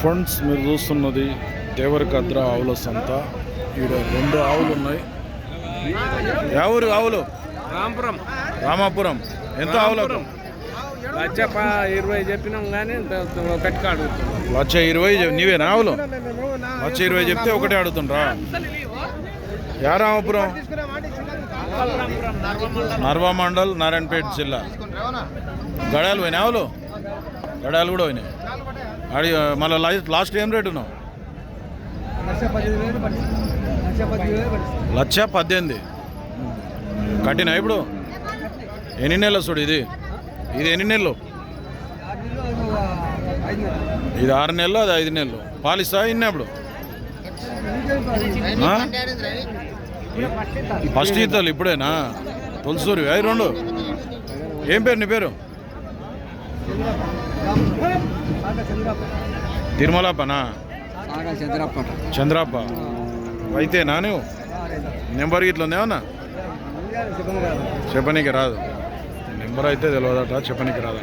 Friends మీరు చూస్తున్నది దేవరకద్ర ఆవుల సంత. ఈడ రెండు ఆవులు ఉన్నాయి. ఊరు ఆవులు? రాంపురం. రామాపురం. ఎంత ఆవులకు? లచ్చ ప- ఇరవై చెప్పినాం కానీ ఒకటి అడుగుతున్నాం. లక్ష ఇరవై నీవేనా ఆవులు? లక్ష ఇరవై చెప్తే ఒకటే అడుగుతుండ్రా? యా రామాపురం? నర్వా మండల్ నారాయణపేట జిల్లా. గడాలు పోయినాయి ఆవులు? గడాలు కూడా పోయినాయి. అడి మళ్ళీ లాస్ట్ ఏం రేటు ఉన్నావు? లక్ష పద్దెనిమిది. కట్టినా ఇప్పుడు? ఎన్ని నెలలు చూడు ఇది? ఇది ఎన్ని నెలలు? ఇది ఆరు నెలలు అది ఐదు నెలలు. పాలిస్తా ఇన్ని అప్పుడు? ఫస్ట్ ఇద్దాలు ఇప్పుడేనా? తులసూరి అవి రెండు. ఏం పేరు నీ పేరు? తిరుమలపనా చంద్రప్ప. చంద్రప్ప. అయితేనా నువ్వు నెంబర్ ఇట్లా ఉందేమన్నా చెప్పనీకి రాదు. నెంబర్ అయితే తెలియదట చెప్పనీకి రాదు.